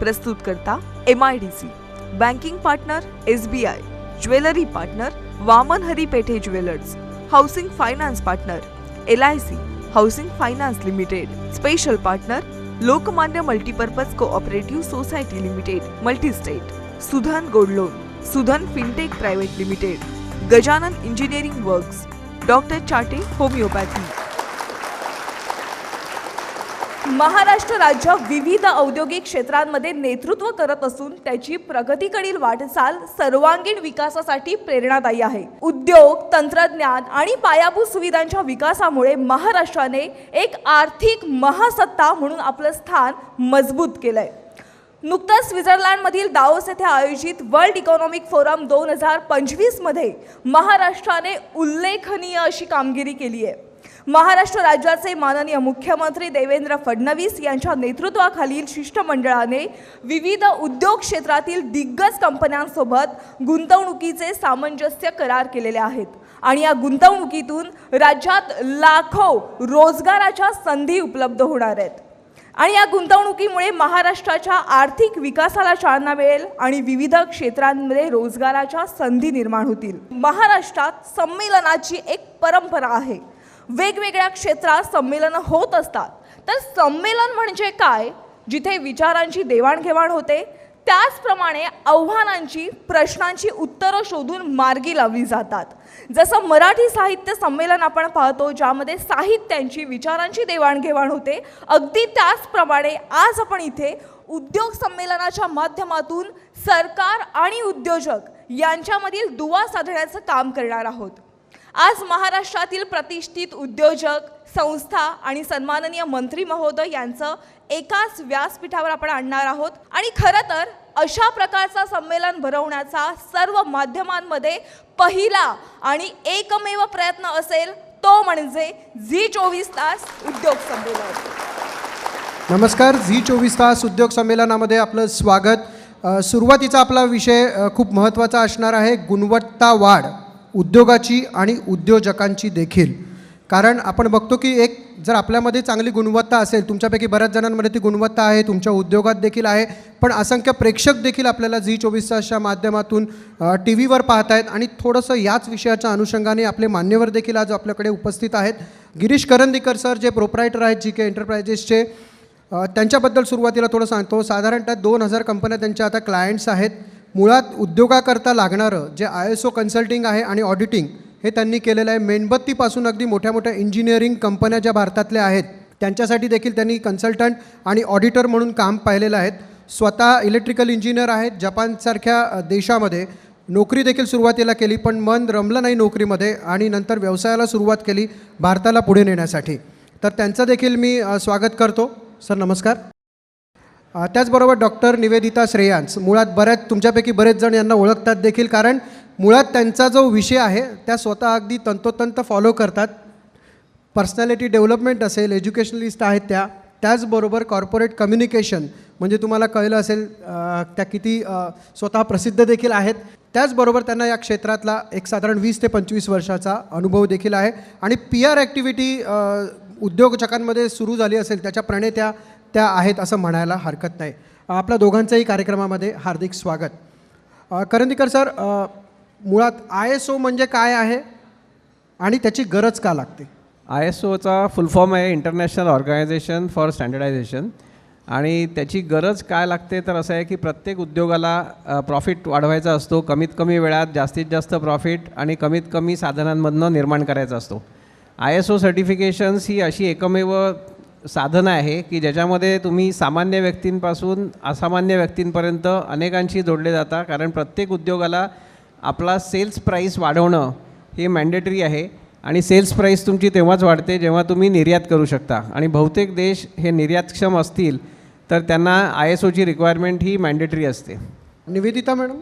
प्रस्तुत करता M I D C banking partner S B I jewellery partner Waman Hari Pethe jewellers housing finance partner L I C housing finance limited special partner Lokmanya multipurpose cooperative society limited multistate Sudhan gold loan Sudhan fintech private limited Gajanan engineering works doctor Chate homoeopathy Maharashtra राज्य विविध औद्योगिक क्षेत्रांमध्ये नेतृत्व करत असून त्याची प्रगतीकडील वाटचाल सर्वांगीण विकासासाठी प्रेरणादायी आहे. उद्योग तंत्रज्ञान आणि पायाभूत सुविधांच्या विकासामुळे महाराष्ट्राने एक आर्थिक महासत्ता म्हणून आपलं स्थान मजबूत केलंय. नुकतंच स्वित्झर्लंडमधील दाओस येथे आयोजित वर्ल्ड इकॉनॉमिक फोरम दोन हजार पंचवीसमध्ये महाराष्ट्राने उल्लेखनीय अशी कामगिरी केली आहे. महाराष्ट्र राज्याचे माननीय मुख्यमंत्री देवेंद्र फडणवीस यांच्या नेतृत्वाखालील शिष्टमंडळाने विविध उद्योग क्षेत्रातील दिग्गज कंपन्यांसोबत गुंतवणुकीचे सामंजस्य करार केलेले आहेत. आणि या गुंतवणुकीतून राज्यात लाखो रोजगाराच्या संधी उपलब्ध होणार आहेत. आणि या गुंतवणुकीमुळे महाराष्ट्राच्या आर्थिक विकासाला चालना मिळेल आणि विविध क्षेत्रांमध्ये रोजगाराच्या संधी निर्माण होतील. महाराष्ट्रात संमेलनाची एक परंपरा आहे. वेगवेगळ्या क्षेत्रात संमेलनं होत असतात. तर संमेलन म्हणजे काय? जिथे विचारांची देवाणघेवाण होते त्याचप्रमाणे आव्हानांची प्रश्नांची उत्तरं शोधून मार्गी लावली जातात. जसं मराठी साहित्य संमेलन आपण पाहतो ज्यामध्ये साहित्यांची विचारांची देवाणघेवाण होते अगदी त्याचप्रमाणे आज आपण इथे उद्योग संमेलनाच्या माध्यमातून सरकार आणि उद्योजक यांच्यामधील दुवा साधण्याचं काम करणार आहोत. आज महाराष्ट्रातील प्रतिष्ठित उद्योजक संस्था आणि सन्माननीय मंत्री महोदय यांचं एकाच व्यासपीठावर आपण आणणार आहोत. आणि खरं तर अशा प्रकारचा संमेलन भरवण्याचा सर्व माध्यमांमध्ये पहिला आणि एकमेव प्रयत्न असेल तो म्हणजे झी चोवीस तास उद्योग संमेलन. नमस्कार झी चोवीस तास उद्योग संमेलनामध्ये आपलं स्वागत. सुरुवातीचा आपला विषय खूप महत्त्वाचा असणार आहे गुणवत्ता वाढ. उद्योगाची आणि उद्योजकांची देखील. कारण आपण बघतो की एक जर आपल्यामध्ये चांगली गुणवत्ता असेल तुमच्यापैकी बऱ्याच जणांमध्ये ती गुणवत्ता आहे तुमच्या उद्योगात देखील आहे पण असंख्य प्रेक्षक देखील आपल्याला झी चोवीस तासच्या माध्यमातून टी व्हीवर पाहत आहेत आणि थोडंसं याच विषयाच्या अनुषंगाने आपले मान्यवर देखील आज आपल्याकडे उपस्थित आहेत. गिरीश करंदीकर सर जे प्रोप्रायटर आहेत जी के एंटरप्राइजेसचे त्यांच्याबद्दल सुरुवातीला थोडं सांगतो. साधारणतः दोन हजार कंपन्या त्यांच्या आता क्लायंट्स आहेत. मुळात उद्योगाकरता लागणारं जे आय एस ओ कन्सल्टिंग आहे आणि ऑडिटिंग हे त्यांनी केलेलं आहे. मेणबत्तीपासून अगदी मोठ्या मोठ्या इंजिनिअरिंग कंपन्या ज्या भारतातल्या आहेत त्यांच्यासाठी देखील त्यांनी कन्सल्टंट आणि ऑडिटर म्हणून काम पाहिलेलं आहेत स्वतः इलेक्ट्रिकल इंजिनियर आहेत जपानसारख्या देशामध्ये नोकरी देखील सुरुवातीला केली पण मन रमलं नाही नोकरीमध्ये आणि नंतर व्यवसायाला सुरुवात केली भारताला पुढे नेण्यासाठी. तर त्यांचं देखील मी स्वागत करतो. सर नमस्कार. त्याचबरोबर डॉक्टर निवेदिता श्रेयांस मुळात बऱ्याच तुमच्यापैकी बरेच जण यांना ओळखतात देखील कारण मुळात त्यांचा जो विषय आहे त्या स्वतः अगदी तंतोतंत फॉलो करतात. पर्सनॅलिटी डेव्हलपमेंट असेल एज्युकेशनलिस्ट आहेत त्या त्याचबरोबर कॉर्पोरेट कम्युनिकेशन म्हणजे तुम्हाला कळलं असेल त्या किती स्वतः प्रसिद्ध देखील आहेत. त्याचबरोबर त्यांना या क्षेत्रातला एक साधारण वीस ते पंचवीस वर्षाचा अनुभव देखील आहे. आणि पी आर ॲक्टिव्हिटी उद्योजकांमध्ये सुरू झाली असेल त्याच्या प्रणेत्या त्या आहेत असं म्हणायला हरकत नाही. आपल्या दोघांचंही कार्यक्रमामध्ये हार्दिक स्वागत. करंदीकर सर मुळात आय एस ओ म्हणजे काय आहे आणि त्याची गरज का लागते? आय एस ओचा फुल फॉर्म आहे इंटरनॅशनल ऑर्गनायझेशन फॉर स्टँडर्डायझेशन. आणि त्याची गरज काय लागते तर असं आहे की प्रत्येक उद्योगाला प्रॉफिट वाढवायचा असतो. कमीत कमी वेळात जास्तीत जास्त प्रॉफिट आणि कमीत कमी साधनांमधनं निर्माण करायचा असतो. आय एस ओ सर्टिफिकेशन्स ही अशी एकमेव साधन आहे की ज्याच्यामध्ये तुम्ही सामान्य व्यक्तींपासून असामान्य व्यक्तींपर्यंत अनेकांशी जोडले जाता. कारण प्रत्येक उद्योगाला आपला सेल्स प्राईस वाढवणं हे मॅन्डेटरी आहे आणि सेल्स प्राईस तुमची तेव्हाच वाढते जेव्हा तुम्ही निर्यात करू शकता. आणि बहुतेक देश हे निर्यातक्षम असतील तर त्यांना आय एस ओची रिक्वायरमेंट ही मॅन्डेटरी असते. निवेदिता मॅडम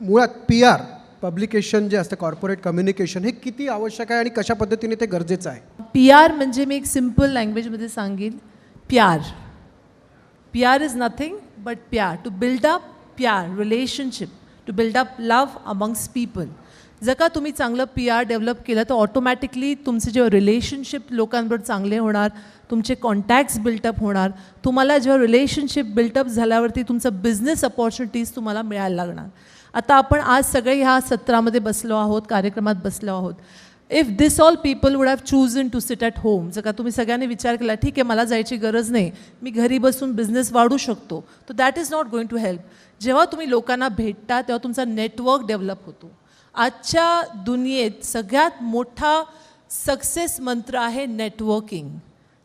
मुळात पी आर पब्लिकेशन जे असतं कॉर्पोरेट कम्युनिकेशन हे किती आवश्यक आहे आणि कशा पद्धतीने ते गरजेचं आहे? पी आर म्हणजे मी एक सिंपल लँग्वेजमध्ये सांगेन. Pyaar P R is nothing but pyaar to build up pyaar relationship to build up love amongst people जर का तुम्ही चांगलं पी आर डेव्हलप केलं तर ऑटोमॅटिकली तुमचे जेव्हा रिलेशनशिप लोकांबरोबर चांगले होणार तुमचे कॉन्टॅक्ट्स बिल्टअप होणार तुम्हाला जेव्हा रिलेशनशिप बिल्टअप झाल्यावरती तुमचं बिझनेस अपॉर्च्युनिटीज तुम्हाला मिळायला लागणार. आता आपण आज सगळे ह्या सत्रामध्ये बसलो आहोत कार्यक्रमात बसलो आहोत. If this all people would have in to sit at home जर का तुम्ही सगळ्यांनी विचार केला ठीक आहे मला जायची गरज नाही मी घरी बसून बिझनेस वाढू शकतो तर that is not going to help जेव्हा तुम्ही लोकांना भेटता तेव्हा तुमचा नेटवर्क डेव्हलप होतो. आजच्या दुनियेत सगळ्यात मोठा सक्सेस मंत्र आहे नेटवर्किंग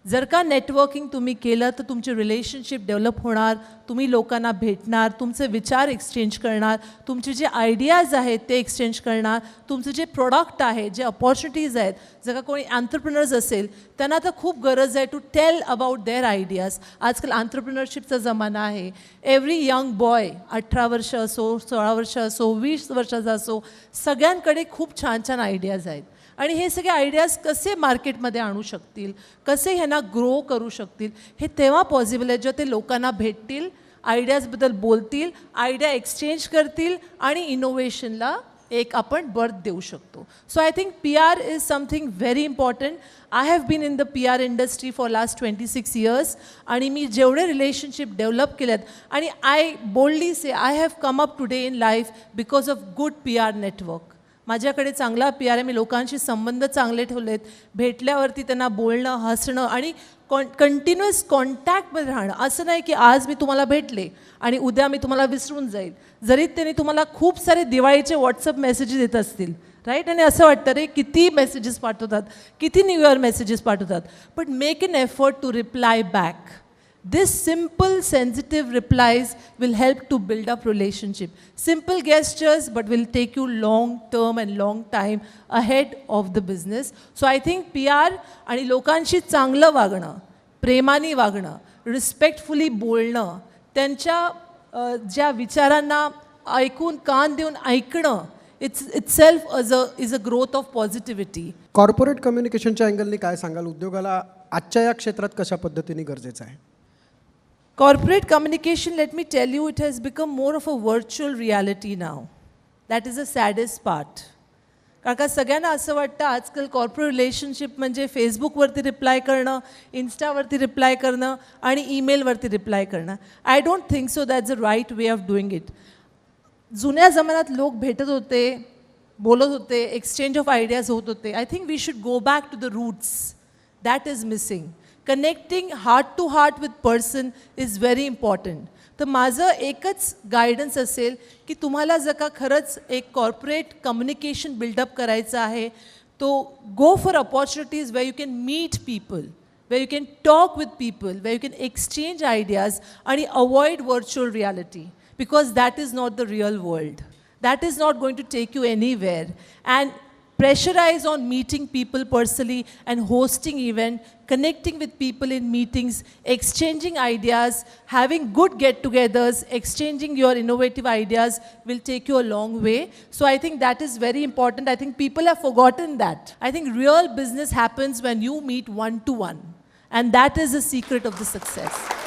जर का नेटवर्किंग तुम्ही केलं तर तुमचे रिलेशनशिप डेव्हलप होणार तुम्ही लोकांना भेटणार तुमचे विचार एक्सचेंज करणार तुमचे जे आयडियाज आहेत ते एक्सचेंज करणार तुमचे जे प्रोडक्ट आहे जे अपॉर्च्युनिटीज आहेत जर का कोणी अँटरप्रिनर्स असेल त्यांना तर खूप गरज आहे to tell about their ideas आजकाल अँटरप्रिनरशिपचा जमाना आहे. एव्हरी यंग बॉय अठरा वर्ष असो सोळा वर्ष असो वीस वर्षाचा असो सगळ्यांकडे खूप छान छान आयडियाज आहेत. आणि हे सगळे आयडियाज कसे मार्केटमध्ये आणू शकतील? कसे ह्यांना ग्रो करू शकतील? हे तेव्हा पॉसिबल आहे जेव्हा ते लोकांना भेटतील आयडियाजबद्दल बोलतील आयडिया एक्सचेंज करतील आणि इनोव्हेशनला एक आपण बर्थ देऊ शकतो. So I think P R is something very important I have been in the P R industry for last twenty six years आणि मी जेवढे रिलेशनशिप डेव्हलप केलेत आणि I boldly say I have come up today in life because of good P R network माझ्याकडे चांगला P R आहे मी लोकांशी संबंध चांगले ठेवलेत. भेटल्यावरती त्यांना बोलणं हसणं आणि कॉन कंटिन्युअस कॉन्टॅक्टमध्ये राहणं. असं नाही की आज मी तुम्हाला भेटले आणि उद्या मी तुम्हाला विसरून जाईल. जरी त्यांनी तुम्हाला खूप सारे दिवाळीचे व्हॉट्सअप मेसेजेस येत असतील राईट आणि असं वाटतं रे किती मेसेजेस पाठवतात किती न्यू इयर मेसेजेस पाठवतात. But make an effort to reply back This simple, sensitive replies will help to build up relationship. Simple gestures, but will take you long term and long time ahead of the business. So I think PR आणि लोकांशी चांगलं वागणं प्रेमाने वागणं respectfully बोलणं त्यांच्या ज्या विचारांना ऐकून कान देऊन ऐकणं it's it's self as a is a growth of positivity corporate कम्युनिकेशनच्या अँगलनी काय सांगाल उद्योगाला आजच्या या क्षेत्रात कशा पद्धतीने गरजेचं आहे Corporate communication, let me tell you, it has become more of a virtual reality now. That is the saddest part. कारण का सगळ्यांना असं वाटतं आजकाल कॉर्पोरेट रिलेशनशिप म्हणजे फेसबुकवरती रिप्लाय करणं इन्स्टावरती रिप्लाय करणं आणि ईमेलवरती रिप्लाय करणं I don't think so that's a right way of doing it जुन्या जमान्यात लोक भेटत होते बोलत होते एक्सचेंज ऑफ आयडियाज होत होते. I think we should go back to the roots that is missing connecting heart to heart with person is very important तर माझं एकच गायडन्स असेल की तुम्हाला जर का खरंच एक कॉर्पोरेट कम्युनिकेशन बिल्डअप करायचं आहे तो go for opportunities way you can meet people where you can talk with people, where you can exchange ideas and avoid virtual reality because that is not the real world. That is not going to take you anywhere. And pressurize on meeting people personally and hosting event, connecting with people in meetings, exchanging ideas, having good get-togethers, exchanging your innovative ideas will take you a long way. So I think that is very important. I think people have forgotten that. I think real business happens when you meet one to one. And that is the secret of the success.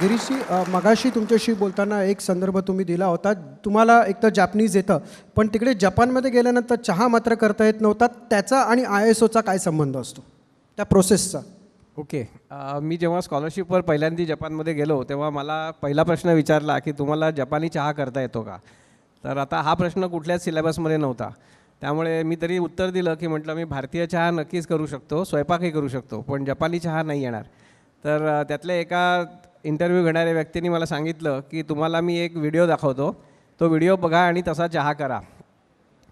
Girish ji मगाशी तुमच्याशी बोलताना एक संदर्भ तुम्ही दिला होता. तुम्हाला एक तर जॅपनीज येतं पण तिकडे जपानमध्ये गेल्यानंतर चहा मात्र करता येत नव्हता. त्याचा आणि आय एस ओचा काय संबंध असतो? त्या प्रोसेसचा ओके. मी जेव्हा स्कॉलरशिपवर पहिल्यांदा जपानमध्ये गेलो तेव्हा मला पहिला प्रश्न विचारला की तुम्हाला जपानी चहा करता येतो का? तर आता हा प्रश्न कुठल्याच सिलेबसमध्ये नव्हता. त्यामुळे मी तरी उत्तर दिलं की म्हटलं मी भारतीय चहा नक्कीच करू शकतो स्वयंपाकही करू शकतो पण जपानी चहा नाही येणार. तर त्यातल्या एका इंटरव्ह्यू घेणाऱ्या व्यक्तीने मला सांगितलं की तुम्हाला मी एक व्हिडिओ दाखवतो. तो व्हिडिओ बघा आणि तसा चहा करा.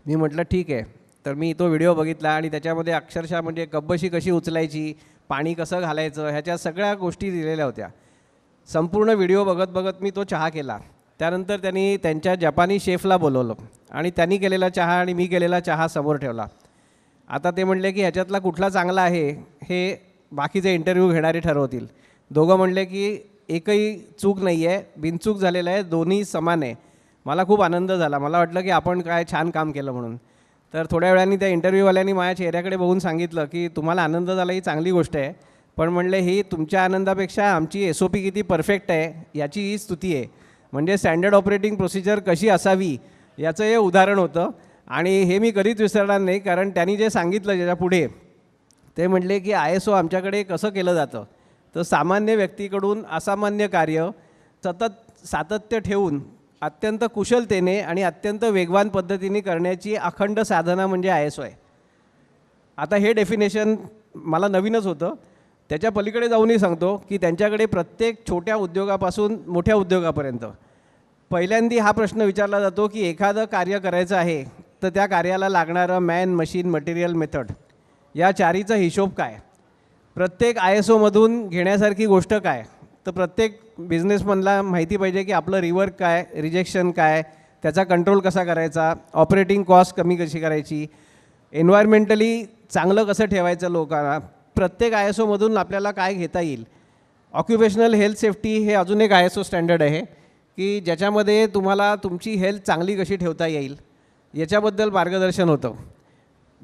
मी म्हटलं ठीक आहे. तर मी तो व्हिडिओ बघितला आणि त्याच्यामध्ये अक्षरशः म्हणजे कब्बशी कशी उचलायची पाणी कसं घालायचं ह्याच्या सगळ्या गोष्टी दिलेल्या होत्या. संपूर्ण व्हिडिओ बघत बघत मी तो चहा केला. त्यानंतर त्यांनी त्यांच्या जपानी शेफला बोलवलं आणि त्यांनी केलेला चहा आणि मी केलेला चहा समोर ठेवला. आता ते म्हणले की ह्याच्यातला कुठला चांगला आहे हे बाकीचे इंटरव्ह्यू घेणारे ठरवतील. दोघं म्हणले की एकही चूक नाही आहे बिनचूक झालेलं आहे. दोन्ही समान आहे. मला खूप आनंद झाला. मला वाटलं की आपण काय छान काम केलं म्हणून. तर थोड्या वेळाने त्या इंटरव्ह्यूवाल्यांनी माझ्या चेहऱ्याकडे बघून सांगितलं की तुम्हाला आनंद झाला ही चांगली गोष्ट आहे. पण म्हणले ही तुमच्या आनंदापेक्षा आमची एस ओ पी किती परफेक्ट आहे याची ही स्तुती आहे. म्हणजे स्टँडर्ड ऑपरेटिंग प्रोसिजर कशी असावी याचं हे उदाहरण होतं. आणि हे मी कधीच विसरणार नाही. कारण त्यांनी जे सांगितलं ज्याच्या पुढे ते म्हणले की आय एस ओ आमच्याकडे कसं केलं जातं? तर सामान्य व्यक्तीकडून असामान्य कार्य सतत सातत्य ठेवून अत्यंत कुशलतेने आणि अत्यंत वेगवान पद्धतीने करण्याची अखंड साधना म्हणजे आय एस ओ आहे. आता हे डेफिनेशन मला नवीनच होतं. त्याच्या पलीकडे जाऊनही सांगतो की त्यांच्याकडे प्रत्येक छोट्या उद्योगापासून मोठ्या उद्योगापर्यंत. पहिल्यांदी हा प्रश्न विचारला जातो की एखादं कार्य करायचं आहे तर त्या कार्याला लागणारं मॅन मशीन मटेरियल मेथड या चारीचा हिशोब काय? प्रत्येक आय एस ओमधून घेण्यासारखी गोष्ट काय? तर प्रत्येक बिझनेसमनला माहिती पाहिजे की आपलं रिवर्क काय रिजेक्शन काय त्याचा कंट्रोल कसा करायचा ऑपरेटिंग कॉस्ट कमी कशी करायची एन्व्हायरमेंटली चांगलं कसं ठेवायचं लोकांना प्रत्येक आय एस ओमधून आपल्याला काय घेता येईल? ऑक्युपेशनल हेल्थ सेफ्टी हे अजून एक आय एस ओ स्टँडर्ड आहे की ज्याच्यामध्ये तुम्हाला तुमची हेल्थ चांगली कशी ठेवता येईल याच्याबद्दल मार्गदर्शन होतं.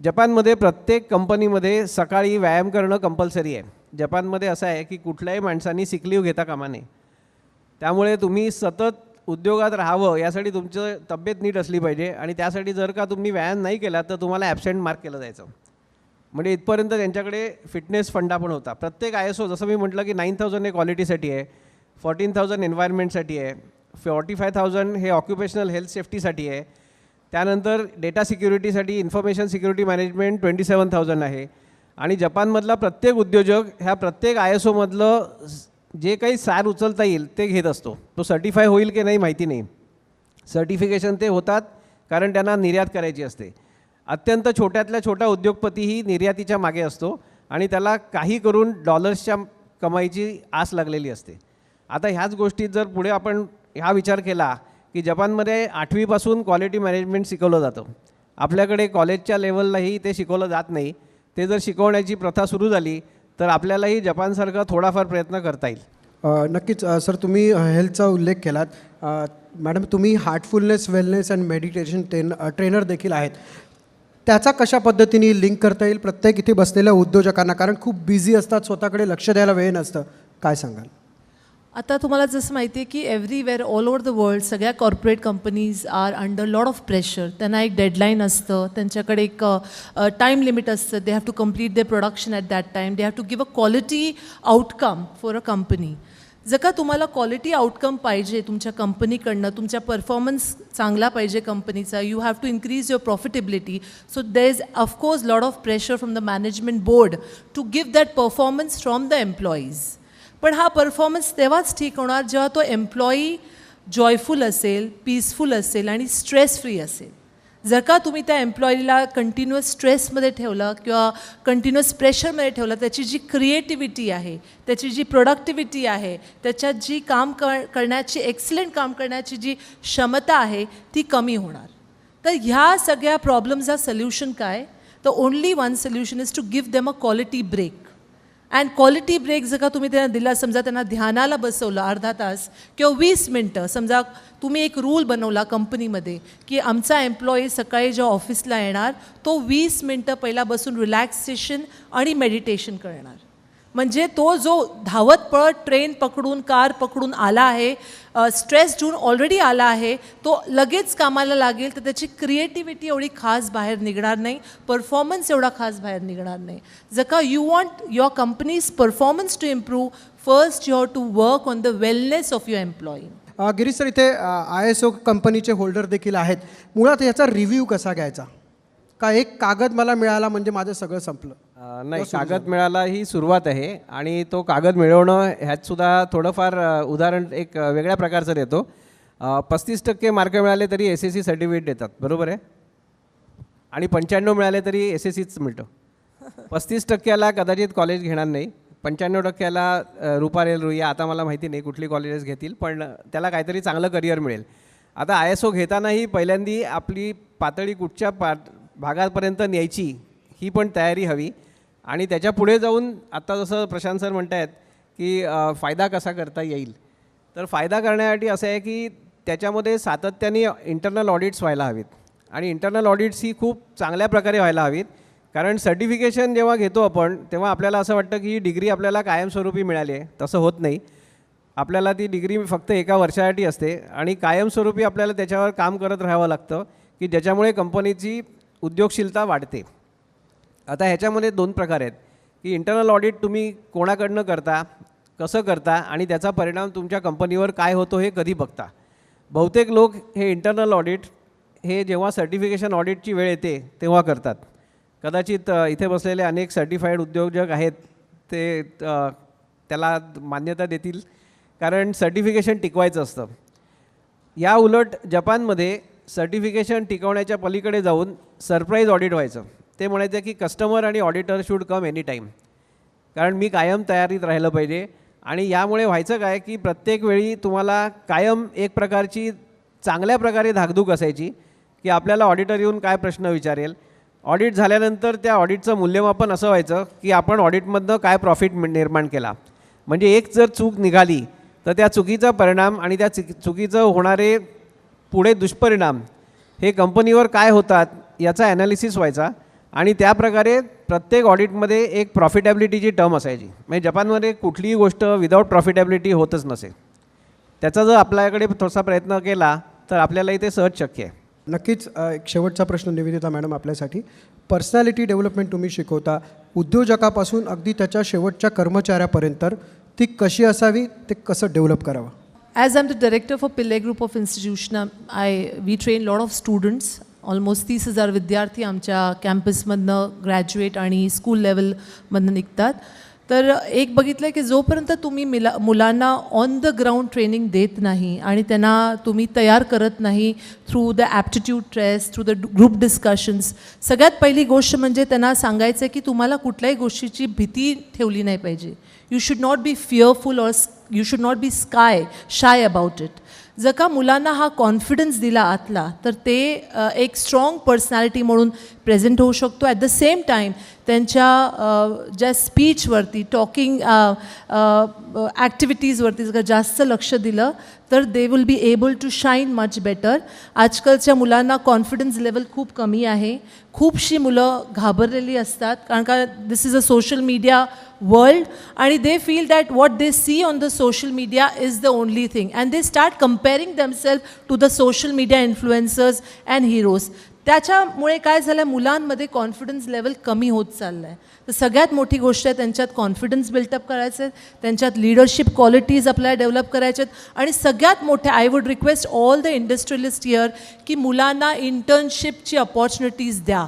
जपानमध्ये प्रत्येक कंपनीमध्ये सकाळी व्यायाम करणं कंपल्सरी आहे. जपानमध्ये असं आहे की कुठल्याही माणसांनी सिकलीव घेता कामा नये. त्यामुळे तुम्ही सतत उद्योगात राहावं यासाठी तुमचं तब्येत नीट असली पाहिजे आणि त्यासाठी जर का तुम्ही व्यायाम नाही केला तर तुम्हाला ॲबसेंट मार्क केलं जायचं. म्हणजे इथपर्यंत त्यांच्याकडे फिटनेस फंडा पण होता. प्रत्येक आय एस ओ जसं मी म्हटलं की नाईन थाउजंड हे क्वालिटीसाठी आहे फोर्टीन थाउजंड एन्व्हायरमेंटसाठी आहे फॉर्टी फाय थाउजंड हे ऑक्युपेशनल हेल्थ सेफ्टीसाठी आहे त्यानंतर data सिक्युरिटीसाठी information security management twenty seven thousand आहे. आणि जपानमधला प्रत्येक उद्योजक ह्या प्रत्येक आय एस ओमधलं जे काही सार उचलता येईल ते घेत असतो. तो सर्टिफाय होईल की नाही माहिती नाही. सर्टिफिकेशन ते होतात कारण त्यांना निर्यात करायची असते. अत्यंत छोट्यातल्या छोटा उद्योगपतीही निर्यातीच्या मागे असतो आणि त्याला काही करून डॉलर्सच्या कमाईची आस लागलेली असते. आता ह्याच गोष्टीत जर पुढे आपण हा विचार केला की जपानमध्ये आठवीपासून क्वालिटी मॅनेजमेंट शिकवलं जातं. आपल्याकडे कॉलेजच्या लेवललाही ते शिकवलं जात नाही. ते जर शिकवण्याची प्रथा सुरू झाली तर आपल्यालाही जपानसारखा थोडाफार प्रयत्न करता येईल. नक्कीच सर तुम्ही हेल्थचा उल्लेख केलात. मॅडम तुम्ही heartfulness wellness and meditation train trainer देखील आहेत. त्याचा कशा पद्धतीने लिंक करता येईल? प्रत्येक इथे बसलेल्या उद्योजकांना कारण खूप बिझी असतात स्वतःकडे लक्ष द्यायला वेळ नसतं. काय सांगाल? आता तुम्हाला जसं माहिती आहे की everywhere all over the world सगळ्या corporate companies are under lot of pressure त्यांना एक डेडलाईन असतं. त्यांच्याकडे एक टाईम लिमिट असतं. They have to complete the production at that time they have to give a quality outcome for a company जर का तुम्हाला क्वालिटी आउटकम पाहिजे तुमच्या कंपनीकडनं तुमच्या परफॉर्मन्स चांगला पाहिजे कंपनीचा you have to increase your profitability so there is of course lot of pressure from the management board to give that performance from the employees पण हा परफॉर्मन्स तेव्हाच ठीक होणार जेव्हा तो एम्प्लॉई जॉयफुल असेल पीसफुल असेल आणि स्ट्रेस फ्री असेल. जर का तुम्ही त्या एम्प्लॉईला कंटिन्युअस स्ट्रेसमध्ये ठेवलं किंवा कंटिन्युअस प्रेशरमध्ये ठेवलं त्याची जी क्रिएटिव्हिटी आहे त्याची जी प्रोडक्टिव्हिटी आहे त्याच्यात जी काम कर करण्याची एक्सलंट काम करण्याची जी क्षमता आहे ती कमी होणार. तर ह्या सगळ्या प्रॉब्लेम्सचा सोल्युशन काय? तर only one solution is to give them a quality break and quality break जर का तुम्ही त्यांना दिला समजा त्यांना ध्यानाला बसवलं अर्धा तास किंवा वीस मिनटं समजा तुम्ही एक रूल बनवला कंपनीमध्ये की आमचा एम्प्लॉई सकाळी जेव्हा ऑफिसला येणार तो वीस मिनटं पहिला बसून रिलॅक्सेशन आणि मेडिटेशन करणार. म्हणजे तो जो धावत पळत ट्रेन पकडून कार पकडून आला आहे स्ट्रेस घेऊन ऑलरेडी आला आहे तो लगेच कामाला लागेल तर त्याची क्रिएटिव्हिटी एवढी खास बाहेर निघणार नाही परफॉर्मन्स एवढा खास बाहेर निघणार नाही. जर का you want your company's performance to improve first you have to work on the wellness of your employee Girish sir इथे आय एस ओ कंपनीचे होल्डर देखील आहेत. मुळात याचा रिव्ह्यू कसा घ्यायचा? का एक कागद मला मिळाला म्हणजे माझं सगळं संपलं? नाही कागद मिळाला ही सुरुवात आहे आणि तो कागद मिळवणं ह्यात सुद्धा थोडंफार उदाहरण एक वेगळ्या प्रकारचं देतो. पस्तीस टक्के मार्क मिळाले तरी एस एस सी सर्टिफिकेट देतात बरोबर आहे? आणि पंच्याण्णव मिळाले तरी एस एस सीच मिळतं. पस्तीस टक्क्याला कदाचित कॉलेज घेणार नाही पंच्याण्णव टक्क्याला अ, रुपा रेल रुईया आता मला माहिती नाही कुठली कॉलेजेस घेतील पण त्याला काहीतरी चांगलं करिअर मिळेल. आता आय एस ओ घेतानाही पहिल्यांदी आपली पातळी कुठच्या पा भागापर्यंत न्यायची ही पण तयारी हवी. आणि त्याच्या पुढे जाऊन आत्ता जसं प्रशांत सर म्हणत आहेत की फायदा कसा करता येईल? तर फायदा करण्यासाठी असं आहे की त्याच्यामध्ये सातत्याने इंटरनल ऑडिट्स व्हायला हवीत. आणि इंटरनल ऑडिट्स ही खूप चांगल्या प्रकारे व्हायला हवीत. कारण सर्टिफिकेशन जेव्हा घेतो आपण तेव्हा आपल्याला असं वाटतं की ही डिग्री आपल्याला कायमस्वरूपी मिळाली आहे. तसं होत नाही. आपल्याला ती डिग्री फक्त एका वर्षासाठी असते. आणि कायमस्वरूपी आपल्याला त्याच्यावर काम करत राहावं लागतं की ज्याच्यामुळे कंपनीची उद्योगशीलता वाढते. आता ह्याच्यामध्ये दोन प्रकार आहेत. की इंटरनल ऑडिट तुम्ही कोणाकडनं करता कसं करता आणि त्याचा परिणाम तुमच्या कंपनीवर काय होतो हे कधी बघता. बहुतेक लोक हे इंटरनल ऑडिट हे जेव्हा सर्टिफिकेशन ऑडिटची वेळ येते तेव्हा करतात. कदाचित इथे बसलेले अनेक सर्टिफाईड उद्योजक आहेत ते त्याला मान्यता देतील. कारण सर्टिफिकेशन टिकवायचं असतं. या उलट जपानमध्ये सर्टिफिकेशन टिकवण्याच्या पलीकडे जाऊन सरप्राईज ऑडिट व्हायचं. ते म्हणायचं की कस्टमर आणि auditor should come any time कारण मी कायम तयारीत राहिलं पाहिजे. आणि यामुळे व्हायचं काय की प्रत्येक वेळी तुम्हाला कायम एक प्रकारची चांगल्या प्रकारे धाकधूक असायची की आपल्याला ऑडिटर येऊन काय प्रश्न विचारेल. ऑडिट झाल्यानंतर त्या ऑडिटचं मूल्यमापन असं व्हायचं की आपण ऑडिटमधनं काय प्रॉफिट निर्माण केला. म्हणजे एक जर चूक निघाली तर त्या चुकीचा परिणाम आणि त्या चुकी चुकीचं होणारे पुढे दुष्परिणाम हे कंपनीवर काय होतात याचा ॲनालिसिस व्हायचा. आणि त्या प्रकारे प्रत्येक ऑडिटमध्ये एक प्रॉफिटॅबिलिटीची टर्म असायची. म्हणजे जपानमध्ये कुठलीही गोष्ट विदाऊट प्रॉफिटॅबिलिटी होतच नसे. त्याचा जर आपल्याकडे थोडासा प्रयत्न केला तर आपल्याला इथे सहज शक्य आहे. नक्कीच एक शेवटचा प्रश्न निवेदिता मॅडम आपल्यासाठी. पर्सनॅलिटी डेव्हलपमेंट तुम्ही शिकवता. उद्योजकापासून अगदी त्याच्या शेवटच्या कर्मचाऱ्यापर्यंत ती कशी असावी ते कसं डेव्हलप करावं? As I'm the director for Pillai Group of Institution, I we train lot of students. Almost तीस हजार विद्यार्थी आमच्या कॅम्पसमधनं ग्रॅज्युएट आणि स्कूल लेवलमधनं निघतात. तर एक बघितलं आहे की जोपर्यंत तुम्ही मिला मुलांना ऑन द ग्राउंड ट्रेनिंग देत नाही आणि त्यांना तुम्ही तयार करत नाही through the aptitude test through the group discussions सगळ्यात पहिली गोष्ट म्हणजे त्यांना सांगायचं आहे की तुम्हाला कुठल्याही गोष्टीची भीती ठेवली नाही पाहिजे. You should not be fearful or you should not be sky shy about it जर का मुलांना हा कॉन्फिडन्स दिला आतला तर ते एक स्ट्रॉंग पर्सनॅलिटी म्हणून प्रेझेंट होऊ शकतो. ॲट द सेम टाईम त्यांच्या ज्या स्पीचवरती टॉकिंग ॲक्टिव्हिटीजवरती जर जास्त लक्ष दिलं तर they will be able to shine much better आजकालच्या मुलांना कॉन्फिडन्स लेवल खूप कमी आहे. खूपशी मुलं घाबरलेली असतात. कारण का this is a social media world आणि they feel that what they see on the social media is the only thing and they start comparing themselves to the social media influencers and heroes त्याच्यामुळे काय झालं मुलांमध्ये confidence level कमी होत चाललं आहे तर सगळ्यात मोठी गोष्ट आहे त्यांच्यात कॉन्फिडन्स बिल्टअप करायचं आहे त्यांच्यात लिडरशिप क्वालिटीज आपल्याला डेव्हलप करायच्यात आणि सगळ्यात मोठे I would request all the industrialist here की मुलांना इंटर्नशिपची अपॉर्च्युनिटीज द्या.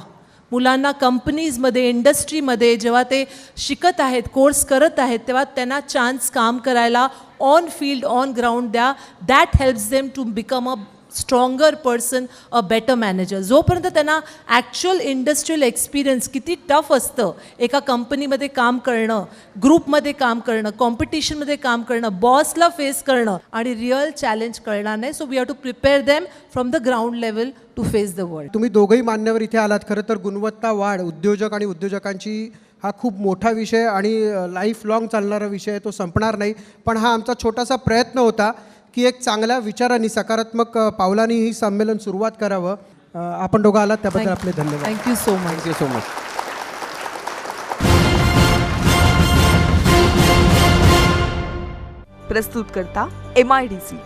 मुलांना कंपनीजमध्ये इंडस्ट्रीमध्ये जेव्हा ते शिकत आहेत कोर्स करत आहेत तेव्हा त्यांना चान्स काम करायला ऑन फील्ड ऑन ग्राउंड द्या. That helps them to become a stronger person a better manager जोपर्यंत त्यांना ॲक्च्युअल इंडस्ट्रियल एक्सपिरियन्स किती टफ असतं एका कंपनीमध्ये काम करणं ग्रुपमध्ये काम करणं कॉम्पिटिशनमध्ये काम करणं बॉसला फेस करणं आणि रिअल चॅलेंज कळणार नाही. So we have to prepare them from the ground level to face the world तुम्ही दोघंही मान्यवर इथे आलात खरं तर गुणवत्ता वाढ उद्योजक आणि उद्योजकांची हा खूप मोठा विषय आणि लाईफ लॉंग चालणारा विषय आहे तो संपणार नाही. पण हा आमचा छोटासा प्रयत्न होता की एक चांगल्या विचारांनी सकारात्मक पावलांनी ही संमेलन सुरुवात करावं. आपण दोघं आलात त्याबद्दल आपले धन्यवाद. Thank you so much thank you so much प्रस्तुत करता M I D C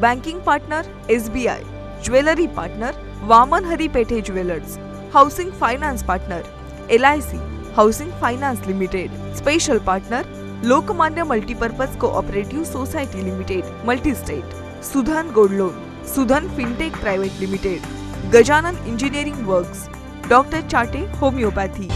banking partner S B I jewellery partner Waman Hari Pethe jewellers, housing finance partner LIC housing C housing finance limited, special partner, Lokmanya multipurpose cooperative society limited multi state Sudhan gold loan, Sudhan fintech private limited, Gajanan engineering works, doctor Chate homoeopathy.